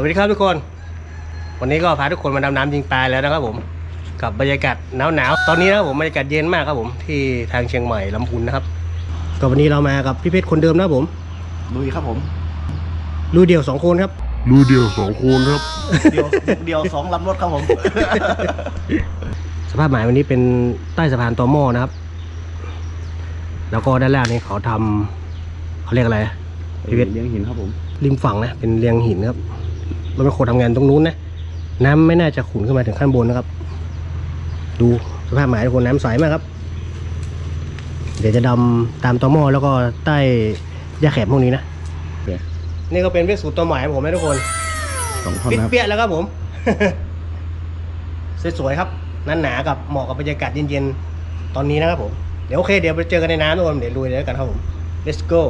วัสดีครับทุกคน วันนี้ก็พาทุกคนมาดำน้ำยิงปลาแล้วนะครับผม กับบรรยากาศหนาวๆตอนนี้นะครับผมบรรยากาศเย็นมากครับผมที่ทางเชียงใหม่ลำพูนนะครับก็วันนี้เรามากับพี่เพชรคนเดิมนะครับผมลุยครับผมลุยเดี่ยวสองคนครับลุยเดียวสองคนครับเดียวเดียวสองลำรถครับผม สภาพหมายวันนี้เป็นใต้สะพานตอหม้อนะครับ แล้วก็ด้านล่างนี่เขาทำเขาเรียกอะไรนะพี่เพชรเลี้ยงหินครับผม ริมฝั่งนะเป็นเรียงหินครับ รถแมคโครทำงานตรงนู้นนะ น้ำไม่น่าจะขุ่นขึ้นมาถึงขั้นบนนะครับ ดูสภาพหมายทุกคนน้ำใสมากครับ เดี๋ยวจะดำตามตอหม้อแล้วก็ใต้หญ้าแขมพวกนี้นะโอเคนี่ก็เป็นเวทสูตรตัวใหม่ของผมนะทุกคนสองท่อนปิดนะครับเปี้ยแล้วครับผม สวยๆครับนั่นหนากับเหมาะกับบรรยากาศเย็นๆ ตอนนี้นะครับผม เดี๋ยวโอเค เดี๋ยวไปเจอกันในน้ำทุกคนเดี๋ยวลุยเลยแล้วกันครับผม let's go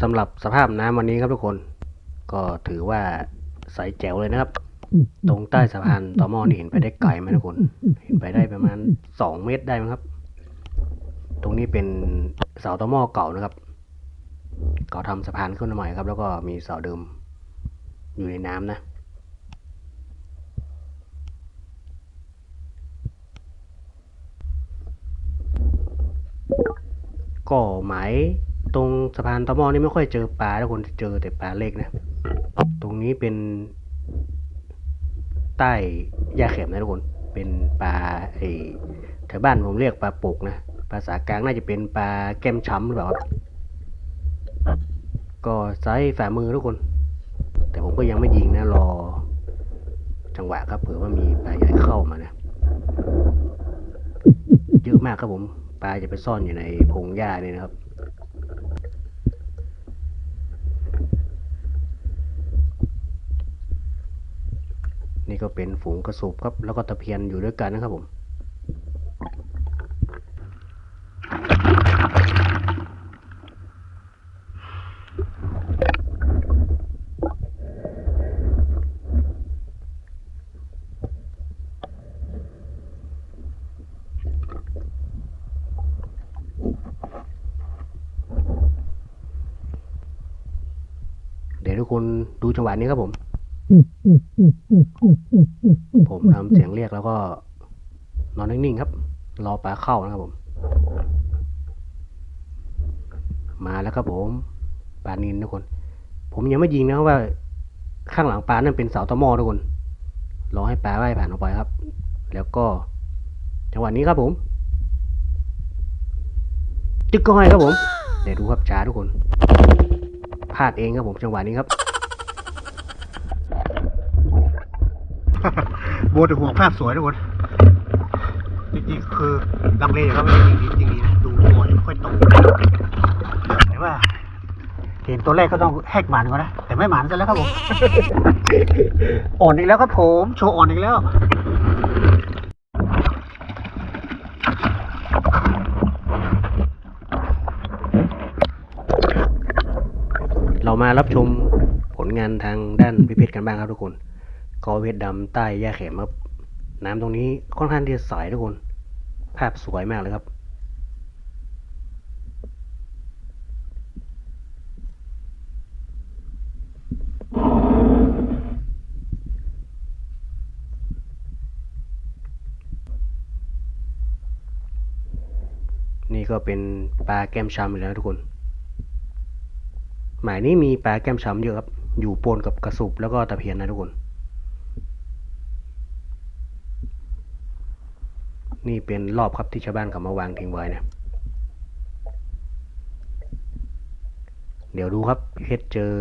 สำหรับสภาพน้ำวันนี้ครับทุกคน ก็ถือว่าใสแจ๋วเลยนะครับ ตรงใต้สะพานตอหม้อนี่เห็นไปได้ไกลไหมทุกคน เห็นไปได้ประมาณสองเมตรได้มั้งครับ ตรงนี้เป็นเสาตอหม้อเก่านะครับเขาทำสะพานขึ้นมาใหม่ครับ แล้วก็มีเสาเดิมอยู่ในน้ำนะก็หมาย ตรงสะพานตอหม้อนี่ไม่ค่อยเจอปลาทุกคนจะเจอแต่ปลาเล็กนะ ตรงนี้เป็น ใต้หญ้าเข็มนะทุกคน เป็นปลาไอ้แถวบ้านผมเรียกปลาปกนะภาษากลางน่าจะเป็นปลาแก้มช้ำหรือเปล่าครับก็ไซส์ฝ่ามือทุกคน แต่ผมก็ยังไม่ยิงนะ รอ จังหวะครับเผื่อว่ามีปลาใหญ่เข้ามานะเยอะมากครับผม ปลาจะไปซ่อนอยู่ในพงหญ้านี่นะครับ นี่ก็เป็นฝูงกระสุบครับ แล้วก็ตะเพียนอยู่ด้วยกันนะครับผมเดี๋ยวทุกคนดูจังหวะนี้ครับผม ผมทำเสียงเรียกแล้วก็ นอนนิ่งๆครับ รอปลาเข้านะครับผม มาแล้วครับผมปลานินทุกคน ผมยังไม่ยิงนะว่า ข้างหลังปลานั่นเป็นเสาตะมอทุกคนรอให้ปลาว่ายผ่านออกไปครับ แล้วก็จังหวะนี้ครับผมจึกก็ให้ครับผม เดี๋ยวดูครับช้าทุกคนพลาดเองครับผมจังหวะนี้ครับ โบแต่ห่วงภาพสวยทุกคนจริงๆคือลังเลครับไม่ได้จริงๆจริงๆนะดูตัวไม่ค่อยตรงแต่ว่า เห็นตัวแรกก็ต้องแหกหมันก่อนนะ แต่ไม่หมันซะแล้วครับผม อ่อนอีกแล้วครับผม โชว์อ่อนอีกแล้วเรามารับชมผลงานทางด้านพิพชรกันบ้างครับทุกคน กอเพชรดำใต้หญ้าแขมครับน้ำตรงนี้ค่อนข้างที่จะใสทุกคน ภาพสวยมากเลยครับ นี่ก็เป็นปลาแก้มช้ำอีกแล้วทุกคน หมายนี้มีปลาแก้มช้ำเยอะครับ อยู่ปนกับกระสุบแล้วก็ตะเพียนนะทุกคน นี่เป็นรอบครับที่ชาวบ้านเขามาวางทิ้งไว้นะ เดี๋ยวดูครับเพชรเจอ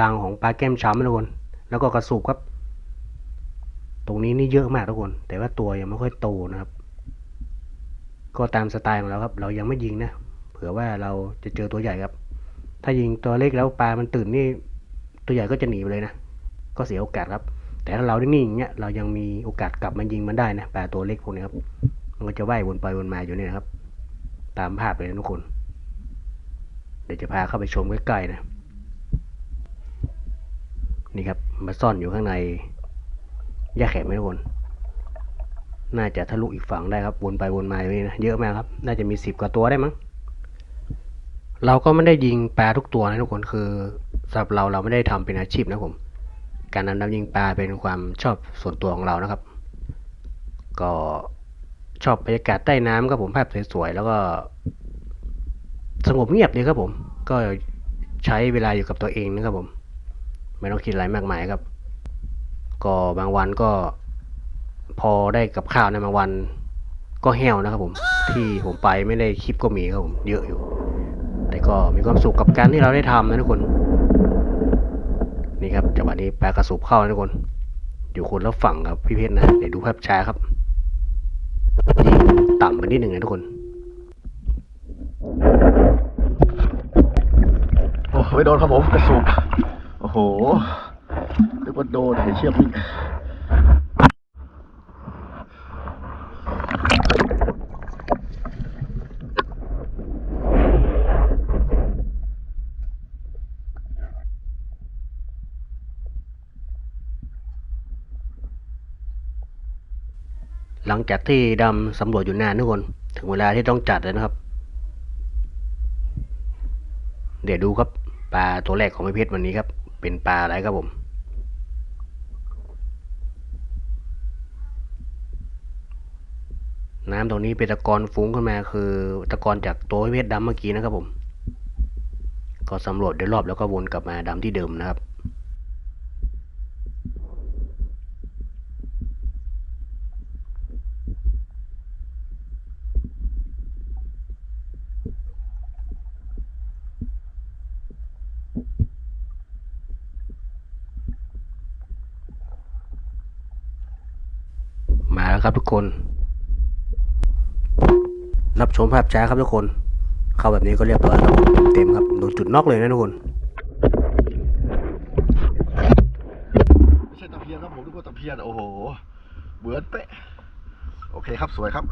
รังของปลาแก้มช้ำนะทุกคน แล้วก็กระสุบครับ ตรงนี้นี่เยอะมากทุกคน แต่ว่าตัวยังไม่ค่อยโตนะครับ ก็ตามสไตล์ของเราครับ เรายังไม่ยิงนะ เผื่อว่าเราจะเจอตัวใหญ่ครับ ถ้ายิงตัวเล็กแล้วปลามันตื่นนี่ ตัวใหญ่ก็จะหนีไปเลยนะ ก็เสียโอกาสครับ แต่ถ้าเราด้นิ่งอย่างเงี้ยเรายังมีโอกาสกลับมายิงมันได้นะปลาตัวเล็กพวกนี้ครับมันก็จะว่ายวนไปวนมาอยู่นี่นะครับ ตามภาพเลยนะทุกคน เดี๋ยวจะพาเข้าไปชมใกล้ๆนะนี่ครับมาซ่อนอยู่ข้างในหญ้าแขกไหมทุกคน น่าจะทะลุอีกฝั่งได้ครับวนไปวนมาอยู่นี่นะเยอะมากครับ น่าจะมีสิบกว่าตัวได้มั้งเราก็ไม่ได้ยิงปลาทุกตัวนะทุกคนคือสำหรับเราเราไม่ได้ทำเป็นอาชีพนะผม การนำน้ำยิงปลาเป็นความชอบส่วนตัวของเรานะครับ ก็ชอบบรรยากาศใต้น้ำครับผมภาพสวยๆแล้วก็ สงบเงียบดีครับผม ก็ใช้เวลาอยู่กับตัวเองนะครับผม ไม่ต้องคิดอะไรมากมายครับ ก็บางวันก็ พอได้กับข้าวในบางวันก็แห้วนะครับผม ที่ผมไปไม่ได้คลิปก็มีครับผมเยอะอยู่ แต่ก็มีความสุขกับการที่เราได้ทำนะทุกคน นี่ครับจังหวะนี้ปลากระสุบเข้านะทุกคน อยู่คนละฝั่งครับพี่เพชรนะเดี๋ยวดูภาพช้าครับยิงต่ำไปนิดหนึ่งนะทุกคนโอ้ไม่โดนครับผมกระสุบโอ้โหนึกว่าโดนเห็นเชือกวิ่ง จากที่ดำสำรวจอยู่นานทุกคน ถึงเวลาที่ต้องจัดแล้วนะครับ เดี๋ยวดูครับปลาตัวแรกของพี่เพชรวันนี้ครับ เป็นปลาอะไรครับผม น้ำตรงนี้เป็นตะกอนฟุ้งขึ้นมาคือตะกอนจากตัวพี่เพชรดำเมื่อกี้นะครับผม ก็สำรวจโดยรอบแล้วก็วนกลับมาดำที่เดิมนะครับ ครับทุกคน รับชมภาพช้าครับทุกคน เข้าแบบนี้ก็เรียบร้อยครับเต็มครับโดนจุดน็อกเลยนะทุกคนไม่ใช่ตะเพียนครับผมนึกว่าตะเพียนโอ้โหเบือนเป๊ะโอเคครับสวยครับ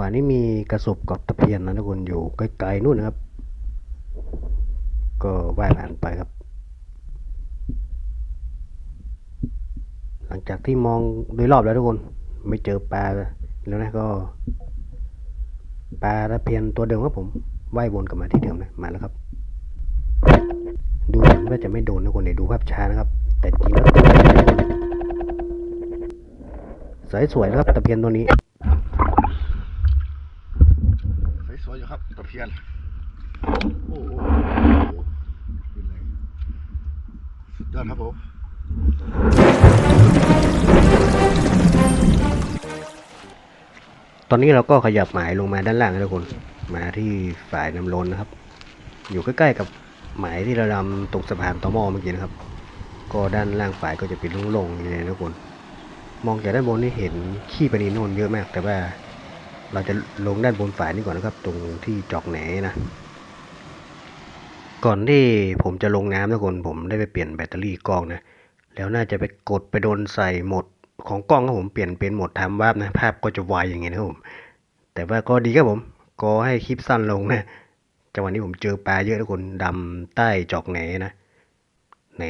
วะนี้มีกระสบกับตะเพียนนะทุกคนอยู่ไกลๆนู่นนะครับ ก็ว่ายผ่านไปครับ หลังจากที่มองโดยรอบแล้วทุกคน ไม่เจอปลาแล้วนะก็ปลาตะเพียนตัวเดิมครับผมว่ายวนกลับมาที่เดิมนะมาแล้วครับ ดูเหมือนว่าจะไม่โดนนะคนเดี๋ยวดูภาพช้านะครับ แต่จริงแล้วสวยสวยๆนะครับตะเพียนตัวนี้ สวยๆอยู่ครับตะเพียนโอ้โหเป็นไง สุดยอดครับผมตอนนี้เราก็ขยับหมายลงมาด้านล่างนะทุกคนมาที่ฝ่ายน้ำล้นนะครับ อยู่ใกล้ๆกับหมายที่เราดำตกสะพานตอมอเมื่อกี้นะครับ ก็ด้านล่างฝ่ายก็จะเป็นโล่งๆอย่างนี้นะทุกคน มองจากด้านบนนี่เห็นขี้ปนินโนนเยอะมาก แต่ว่าเราจะลงด้านบนฝ่ายนี้ก่อนนะครับ ตรงที่จอกแหนนะ ก่อนที่ผมจะลงน้ำทุกคนผมได้ไปเปลี่ยนแบตเตอรี่กล้องนะ แล้วน่าจะไปกดไปโดนใส่หมดของกล้องครับผมเปลี่ยนเป็นโหมดทม์วาร์ปนะภาพก็จะวายอย่างเงี้ยนะครับผม แต่ว่าก็ดีครับผม ก็ให้คลิปสั้นลงนะจังหวะนี้ผมเจอปลาเยอะทุกคนดำใต้จอกแหนนะแหน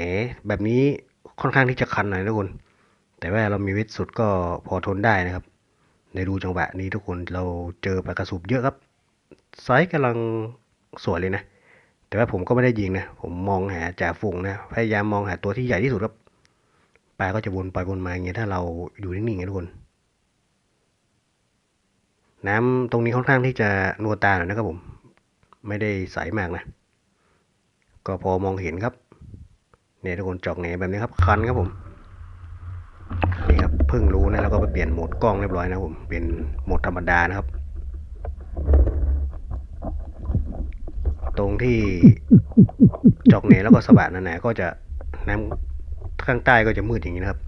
แบบนี้ค่อนข้างที่จะคันหน่อยทุกคน แต่ว่าเรามีวิทย์สุดก็พอทนได้นะครับ ในดูจังหวะนี้ทุกคนเราเจอปลากระสุบเยอะครับไซส์กำลังสวยเลยนะ แต่ว่าผมก็ไม่ได้ยิงนะ ผมมองหาจ่าฝูงนะ พยายามมองหาตัวที่ใหญ่ที่สุดครับ ปลาก็จะวนไปวนมาอย่างเงี้ยถ้าเราอยู่นิ่งๆอย่างทุกคน น้ำตรงนี้ค่อนข้างที่จะนัวตาหน่อยนะครับผม ไม่ได้ใสมากนะ ก็พอมองเห็นครับ เนี่ยทุกคนจอกแหนแบบนี้ครับ คันครับผม นี่ครับ เพิ่งรู้นะ แล้วก็ไปเปลี่ยนโหมดกล้องเรียบร้อยนะผม เป็นโหมดธรรมดานะครับ ตรงที่จอกเหนแล้วก็สว่านหนาๆก็จะน้ำข้างใต้ก็จะมืดอย่างนี้นะครับ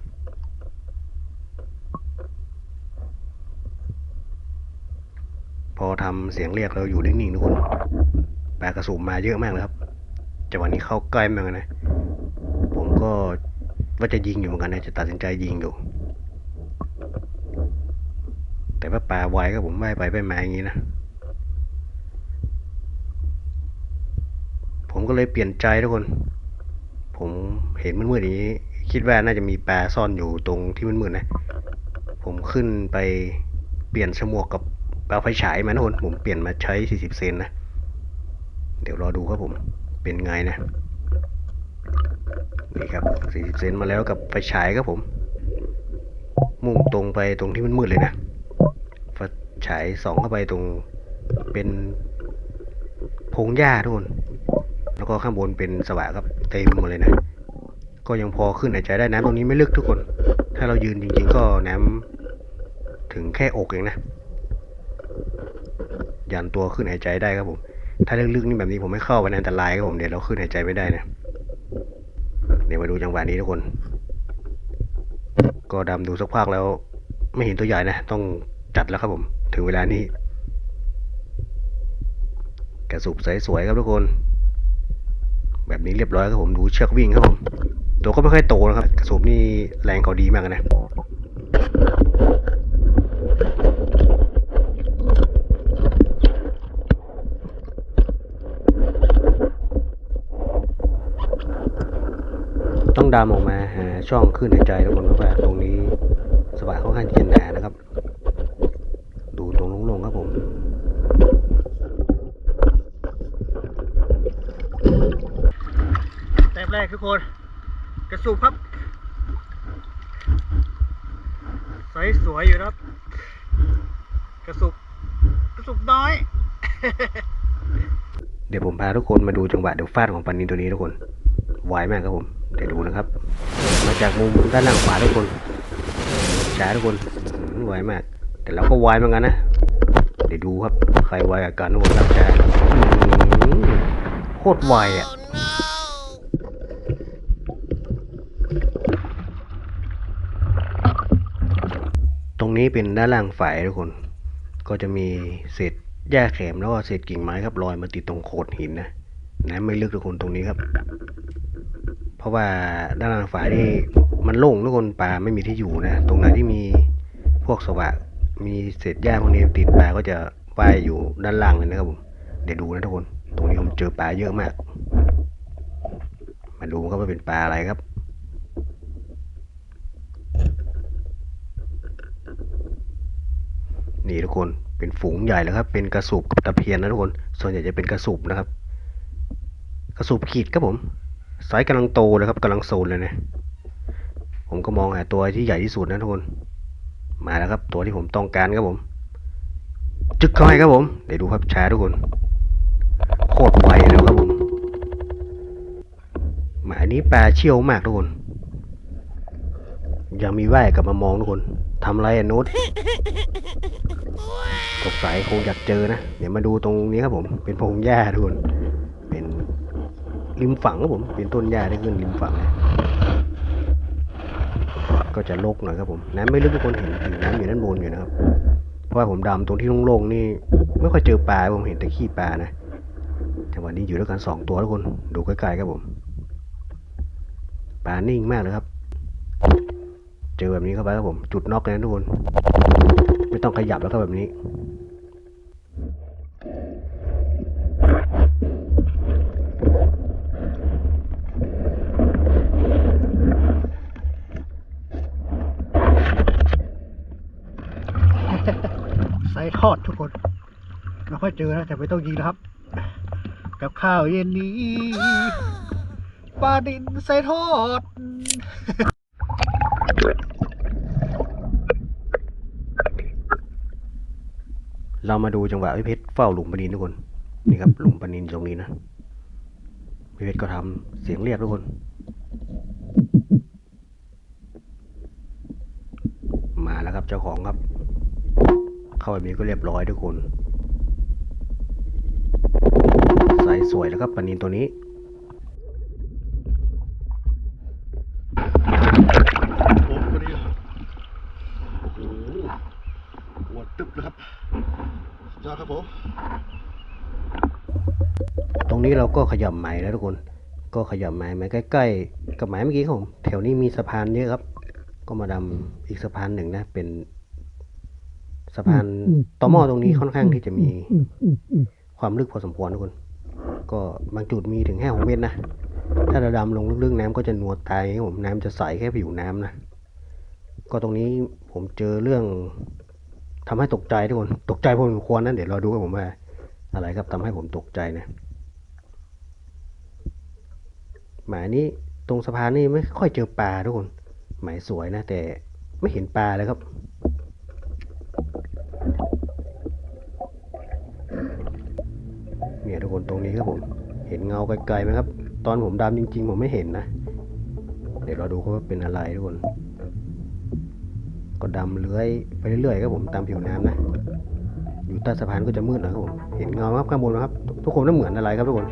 พอทำเสียงเรียกเราอยู่นิ่งๆทุกคนปลากระสุนมาเยอะมากเลยครับจังหวะนี้เข้าใกล้มากเลยนะผมก็ว่าจะยิงอยู่เหมือนกันนะจะตัดสินใจยิงอยู่แต่ว่าปลาไวก็ผมไม่ไปไปมาอย่างนี้นะ ผมก็เลยเปลี่ยนใจทุกคน ผมเห็นมืดๆอย่างนี้ คิดว่าน่าจะมีแปลาซ่อนอยู่ตรงที่มืดๆนะ ผมขึ้นไปเปลี่ยนฉมวกกับปลาไฟฉายมาทุกคนผมเปลี่ยนมาใช้ 40 เซนนะ เดี๋ยวรอดูครับผมเป็นไงนะนี่ครับ 40 เซนมาแล้วกับไฟฉายครับผม มุ่งตรงไปตรงที่มืดๆเลยนะไฟฉายส่องเข้าไปตรงเป็นพงหญ้าทุกคน แล้วก็ข้างบนเป็นสว่างครับเต็มหมดเลยนะ ก็ยังพอขึ้นหายใจได้น้ำตรงนี้ไม่ลึกทุกคน ถ้าเรายืนจริง ๆ ก็น้ำถึงแค่อกเองนะ ยันตัวขึ้นหายใจได้ครับผม ถ้าลึกๆนี่แบบนี้ผมไม่เข้าไปในอันตรายครับผมเดี๋ยวเราขึ้นหายใจไม่ได้นะ เดี๋ยวมาดูจังหวะนี้ทุกคน ก็ดำดูสักพักแล้ว ไม่เห็นตัวใหญ่นะ ต้องจัดแล้วครับผม ถึงเวลานี้กระสุบสวยๆครับทุกคน แบบนี้เรียบร้อยครับผมดูเชือกวิ่งครับผมตัวก็ไม่ค่อยโตนะครับกระสุบนี่แรงเขาดีมากนะต้องดำออกมาหาช่องขึ้นหายใจทุกคนเพราะว่าตรงนี้สว่างค่อนข้างที่จะหนานะครับ ดูตรงโลงๆครับผม แรกทุกคน กระสุบครับใสสวยอยู่นะครับ กระสุบกระสุบน้อย เดี๋ยวผมพาทุกคนมาดูจังหวะเดี๋ยวฟาดของปันนินตัวนี้ทุกคนไวมากครับผม เดี๋ยวดูนะครับ มาจากมุมด้านล่างขวาทุกคนช้าทุกคนไวมาก แต่เราก็ไวเหมือนกันนะเดี๋ยวดูครับใครไวกับกันทุกคนครับช้าโคตรไวอะ ตรงนี้เป็นด้านล่างฝายทุกคน ก็จะมีเศษหญ้าแขมแล้วก็เศษกิ่งไม้ครับลอยมาติดตรงโขดหินนะน้ำไม่ลึกทุกคนตรงนี้ครับ เพราะว่าด้านล่างฝายนี่มันโล่งทุกคนปลาไม่มีที่อยู่นะ ตรงไหนที่มีพวกสวะมีเศษหญ้าพวกนี้ติดปลาก็จะว่ายอยู่ด้านล่างเลยนะครับผมเดี๋ยวดูนะทุกคน ตรงนี้ผมเจอปลาเยอะมาก มาดูครับว่าเป็นปลาอะไรครับ นี่ทุกคนเป็นฝูงใหญ่แล้วครับ เป็นกระสูบกับตะเพียนนะทุกคน ส่วนใหญ่จะเป็นกระสูบนะครับ กระสูบขีดครับผมไซส์กำลังโตเลยครับกำลังโซนเลยนะผมก็มองหาตัวที่ใหญ่ที่สุดนะทุกคน มาแล้วครับ ตัวที่ผมต้องการครับผม จึกเข้าให้ครับผมเดี๋ยวดูครับช้าทุกคนโคตรไวแล้วครับผมหมายนี้ปลาเชี่ยวมากทุกคน ยังมีแว่กลับมามองทุกคนทำไรอะนุช สงสัยคงอยากเจอนะ เดี๋ยวมาดูตรงนี้ครับผม เป็นพงหญ้าทุกคน เป็นริมฝั่งครับผม เป็นต้นหญ้าที่ขึ้นริมฝั่ง ก็จะลกหน่อยครับผม น้ำไม่ลึกทุกคนเห็นถึงน้ำอยู่ด้านบนอยู่นะครับ เพราะว่าผมดำตรงที่โล่งๆนี่ไม่ค่อยเจอปลาผมเห็นแต่ขี้ปลานะจังหวะนี้อยู่ด้วยกันสองตัวทุกคน ดูใกล้ๆครับผม ปลานิ่งมากเลยครับ เจอแบบนี้เข้าไปครับผม จุดน็อกเลยนะทุกคน ไม่ต้องขยับแล้วครับแบบนี้ ใส่ทอดทุกคนไม่ค่อยเจอนะแต่ไม่ต้องยิงนะครับ กับข้าวเย็นนี้ปลาดินใส่ทอด เรามาดูจังหวะพี่เพชรเฝ้าหลุมปนินทุกคน นี่ครับ หลุมปนินตรงนี้นะพี่เพชรก็ทำเสียงเรียกทุกคน มาแล้วครับเจ้าของครับ เข้าไปมีก็เรียบร้อยทุกคน ใสสวยแล้วครับปนินตัวนี้ โอ้วันนี้โอ้โหปวดตึ๊บเลยครับสุดยอดครับผม ต รงนี้เราก็ขยับไม้แล้วทุกคน ก็ขยับไม้มาใกล้ๆกับไม้เมื่อกี้ครับผมแถวนี้มีสะพานเยอะครับ ก็มาดำอีกสะพานหนึ่งนะ เป็นสะพานต่อหม้อตรงนี้ค่อนข้างที่จะมีความลึกพอสมควรทุกคน ก็บางจุดมีถึงห้าหกเมตรนะ ถ้าเราดำลงลึกๆน้ำก็จะนวตายครับผมน้ำจะใสแค่ผิวน้ำนะ ก็ตรงนี้ผมเจอเรื่องทำให้ตกใจทุกคน ตกใจพอสมควรนะเดี๋ยวเราดูกันผมว่าอะไรครับทำให้ผมตกใจนะ หมายนี้ตรงสะพานนี่ไม่ค่อยเจอปลาทุกคน หมายสวยนะ แต่ไม่เห็นปลาเลยครับ เนี่ยทุกคนตรงนี้ครับผม เห็นเงาไกลๆไหมครับ ตอนผมดำจริง ๆ ผมไม่เห็นนะ เดี๋ยวเราดูว่าเป็นอะไรทุกคน ก็ดำเลื้อยไปเรื่อยๆครับผมตามผิวน้ำนะอยู่ใต้สะพานก็จะมืดน่อยครับผม เห็นเงาครับข้างบนนะครับ ทุกคนน่าเหมือนอะไรครับทุกคน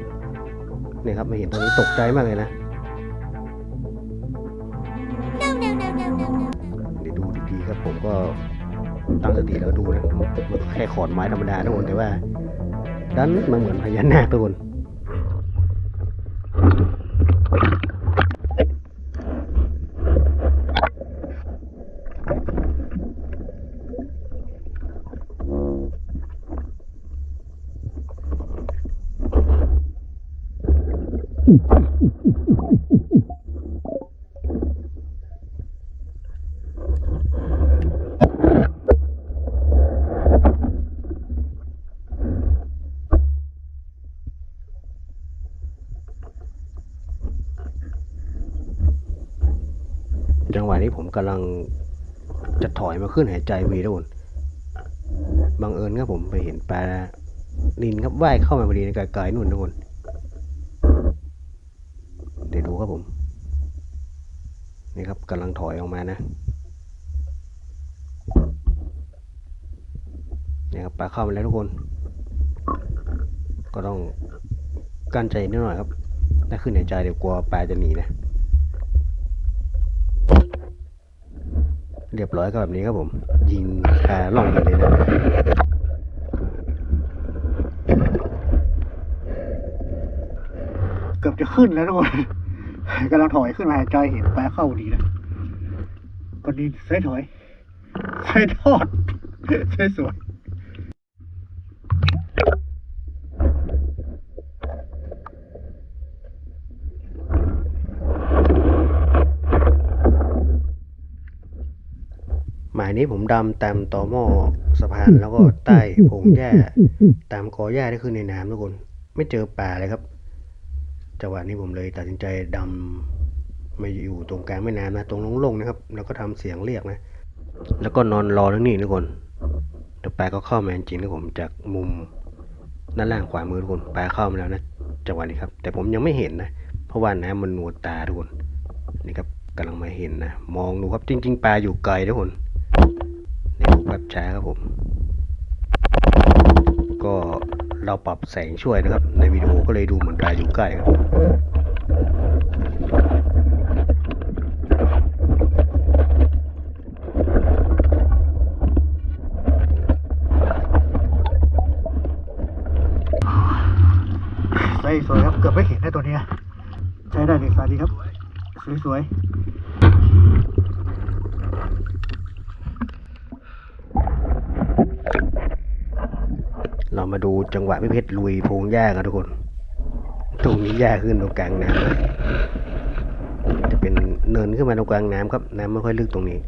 เนี่ยครับมาเห็นตอนนี้ตกใจมากเลยนะเดี๋ยวดูดีๆครับผมก็ตั้งสติแล้วดูนะมันแค่ขอนไม้ธรรมดาทุกคนแต่ว่าดันมันเหมือนพญานาคทุกคน จังหวะนี้ผมกำลังจะถอยมาขึ้นหายใจวีทุกคนบังเอิญครับผมไปเห็นปลานินครับว่ายเข้ามาพอดีในไกลๆนู่นทุกคน เดี๋ยวดูครับผม นี่ครับกำลัง ถอยออกมานะเนี่ครับปลาเข้ามาแล้วทุกคน ก็ต้องกั้นใจนิดหน่อยครับถ้าขึ้นหายใจเดี๋ยวกลัวปลาจะหนีนะ เรียบร้อยก็แบบนี้ครับผม ยิงคาล่องไปเลยนะเกือบจะขึ้นแล้วทุกคนกำลังถอยขึ้นมาหายใจเห็นปลาเข้าดีนะ ปลาดินใส่ถอยใส่ทอดใส่สวยหมายนี้ผมดำตามต่อหม้อสะพานแล้วก็ใต้พงหญ้า ตามกอหญ้าที่ขึ้นในน้ำทุกคน ไม่เจอปลาเลยครับจังหวะนี้ผมเลยตัดสินใจดำ มาอยู่ตรงกลางแม่น้ำนะ ตรงโล่งๆนะครับ แล้วก็ทำเสียงเรียกนะ แล้วก็นอนรอทั้งนี้ทุกคนเดี๋ยวปลาก็เข้ามาจริงนะผมจากมุมด้านล่างขวามือทุกคนปลาเข้ามาแล้วนะจังหวะนี้ครับ แต่ผมยังไม่เห็นนะ เพราะว่าน้ำมันนวลตาทุกคนนี่ครับกำลังมาเห็นนะ มองดูครับจริง ๆ ปลาอยู่ไกลทุกคนนี่ดูแบบช้าครับผม ก็เราปรับแสงช่วยนะครับ ในวิดีโอก็เลยดูเหมือนปลาอยู่ใกล้ครับ เกือบไม่เห็นได้ตัวนี้ใช้ได้เลยสวัสดีครับ สวยๆ เรามาดูจังหวะพี่เพชรลุยพงหญ้ากันทุกคน ตรงนี้หญ้าขึ้นตรงกลางน้ำนะจะเป็นเนินขึ้นมาตรงกลางน้ำครับ น้ำไม่ค่อยลึกตรงนี้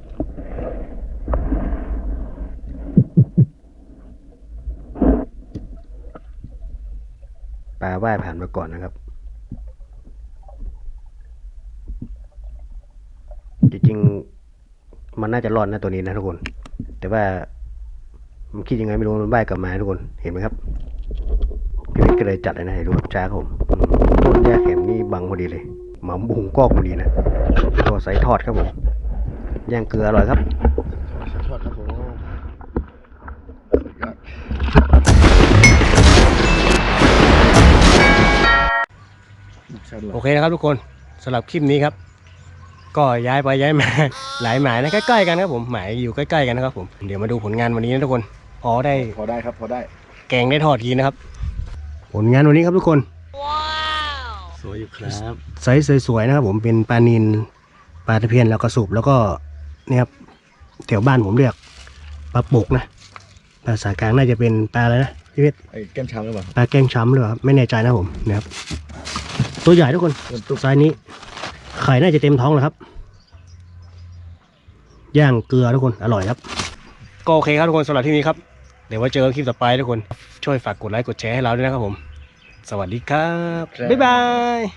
ปลาว่ายผ่านมาก่อนนะครับ จริงๆ มันน่าจะรอดนะตัวนี้นะทุกคน แต่ว่ามันคิดยังไงไม่รู้มันว่ายกลับมาทุกคน เห็นไหมครับ พี่วิทย์ก็เลยจัดเลยนะให้ดูครับจ้าครับผม ต้นแยกแหมนี่บังพอดีเลยหมาบุงกอกพอดีนะตัวใส่ทอดครับผมย่างเกลืออร่อยครับ โอเคนะครับทุกคนสำหรับคลิปนี้ครับ ก็ย้ายไปย้ายมาหลายหมายนะใกล้ๆกันครับผมหมายอยู่ใกล้ๆกันนะครับผมเดี๋ยวมาดูผลงานวันนี้นะทุกคนพอได้พอได้ครับพอได้ แกงได้ทอดทีนะครับ ผลงานวันนี้ครับทุกคนสวยอยู่ครับไซส์สวยๆนะครับผมเป็นปลานินปลาตะเพียนแล้วก็สูบแล้วก็เนี่ยครับแถวบ้านผมเรียกปลาปุกนะภาษากลางน่าจะเป็นปลาอะไรนะพี่เพชรไอ้แก้มช้ำหรือเปล่าครับปลาแกงช้ำหรือเปล่าครับไม่แน่ใจนะผมนะครับ ตัวใหญ่ทุกคนเริ่มตุ๊บไซส์นี้ ไข่น่าจะเต็มท้องแล้วครับ ย่างเกลือทุกคน อร่อยครับ ก็โอเคครับทุกคนสำหรับที่นี้ครับ เดี๋ยวไว่าเจอคลิปต่อไปทุกคน ช่วยฝากกดไลค์กดแชร์ให้เราด้วยนะครับผม สวัสดีครับ บ๊ายบาย